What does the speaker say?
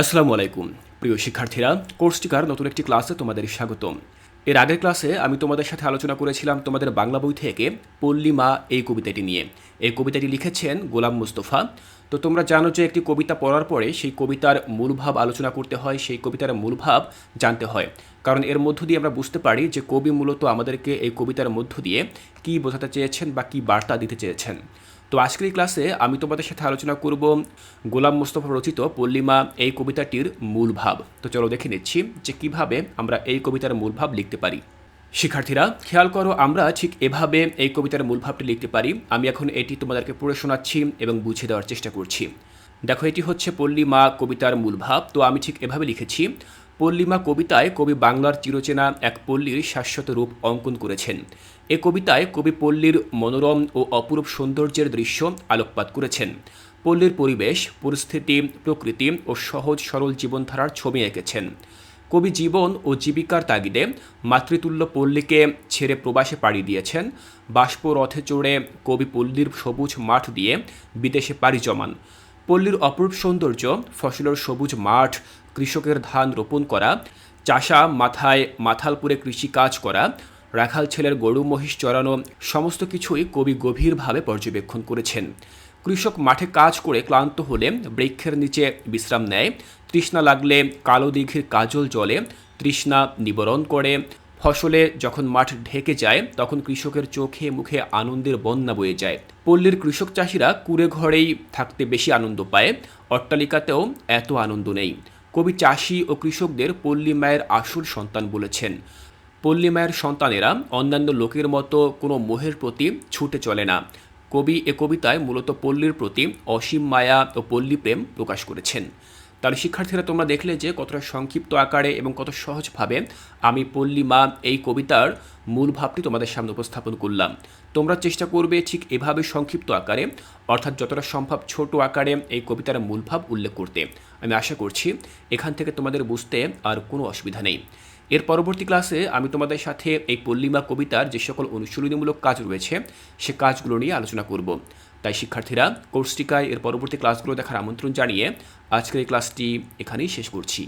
আসসালামু আলাইকুম। প্রিয় শিক্ষার্থীরা, কোর্সটিকার নতুন একটি ক্লাসে তোমাদের স্বাগতম। এর আগের ক্লাসে আমি তোমাদের সাথে আলোচনা করেছিলাম তোমাদের বাংলা বই থেকে পল্লিমা এই কবিতাটি নিয়ে। এই কবিতাটি লিখেছেন গোলাম মুস্তফা। তো তোমরা জানো যে একটি কবিতা পড়ার পরে সেই কবিতার মূলভাব আলোচনা করতে হয়, সেই কবিতার মূলভাব জানতে হয়। কারণ এর মধ্য দিয়ে আমরা বুঝতে পারি যে কবি মূলত আমাদেরকে এই কবিতার মধ্য দিয়ে কী বোঝাতে চেয়েছেন বা কী বার্তা দিতে চেয়েছেন। তো আজকের এই ক্লাসে আমি তোমাদের সাথে আলোচনা করব গোলাম মোস্তফা রচিত পল্লিমা, এই কবিতাটির মূল ভাব। তো চলো দেখে নিচ্ছি যে কীভাবে আমরা এই কবিতার মূল ভাব লিখতে পারি। শিক্ষার্থীরা, খেয়াল করো আমরা ঠিক এভাবে এই কবিতার মূল ভাবটি লিখতে পারি। আমি এখন এটি তোমাদেরকে পড়ে শোনাচ্ছি এবং বুঝে দেওয়ার চেষ্টা করছি। দেখো, এটি হচ্ছে পল্লিমা কবিতার মূল ভাব। তো আমি ঠিক এভাবে লিখেছি পল্লিমা কবিতায় কবি বাংলার চিরচেনা এক পল্লীর শাশ্বত রূপ অঙ্কন করেছেন। এ কবিতায় কবি পল্লীর মনোরম ও অপরূপ সৌন্দর্যের দৃশ্য আলোকপাত করেছেন। পল্লীর পরিবেশ, পরিস্থিতি, প্রকৃতি ও সহজ সরল জীবনধারার ছবি এঁকেছেন। কবি জীবন ও জীবিকার তাগিদে মাতৃতুল্য পল্লীকে ছেড়ে প্রবাসে পাড়ি দিয়েছেন। বাষ্প রথে চড়ে কবি পল্লীর সবুজ মাঠ দিয়ে বিদেশে পাড়ি জমান। পল্লীর অপরূপ সৌন্দর্য, ফসলের সবুজ মাঠ, কৃষকের ধান রোপণ করা, চাষা মাথায় মাথালপুরে কৃষিকাজ করা, রাখাল ছেলের গরু মহিষ চড়ানো, সমস্ত কিছুই কবি গভীরভাবে পর্যবেক্ষণ করেছেন। কৃষক মাঠে কাজ করে ক্লান্ত হলে বৃক্ষের নিচে বিশ্রাম নেয়, তৃষ্ণা লাগলে কালো দীঘির কাজল জলে তৃষ্ণা নিবরণ করে ফসলে যখন মাঠ ঢেকে যায়, তখন কৃষকের চোখে মুখে আনন্দের বন্যা বয়ে যায়। পল্লীর কৃষক চাষিরা কুড়ে ঘরেই থাকতে বেশি আনন্দ পায়। অট্টালিকাতেও এত আনন্দ নেই। কবি চাষি ও কৃষকদের পল্লী মায়ের আসল সন্তান বলেছেন। পল্লী মায়ের সন্তানেরা অন্যান্য লোকের মতো কোনো মোহের প্রতি ছুটে চলে না। কবি এ কবিতায় মূলত পল্লীর প্রতি অসীম মায়া ও পল্লী প্রেম প্রকাশ করেছেন। তাহলে শিক্ষার্থীরা তোমরা দেখলে যে কতটা সংক্ষিপ্ত আকারে এবং কত সহজভাবে আমি পল্লীমা এই কবিতার মূল ভাবটি তোমাদের সামনে উপস্থাপন করলাম। তোমরা চেষ্টা করবে ঠিক এভাবে সংক্ষিপ্ত আকারে, অর্থাৎ যতটা সম্ভব ছোট আকারে এই কবিতার মূলভাব উল্লেখ করতে। আমি আশা করছি এখান থেকে তোমাদের বুঝতে আর কোনো অসুবিধা নেই। এর পরবর্তী ক্লাসে আমি তোমাদের সাথে এই পল্লিমা কবিতার যে সকল অনুশীলনীমূলক কাজ রয়েছে, সে কাজগুলো নিয়ে আলোচনা করব। তাই শিক্ষার্থীরা কোর্সটিকায় এর পরবর্তী ক্লাসগুলো দেখার আমন্ত্রণ জানিয়ে আজকের এই ক্লাসটি এখানেই শেষ করছি।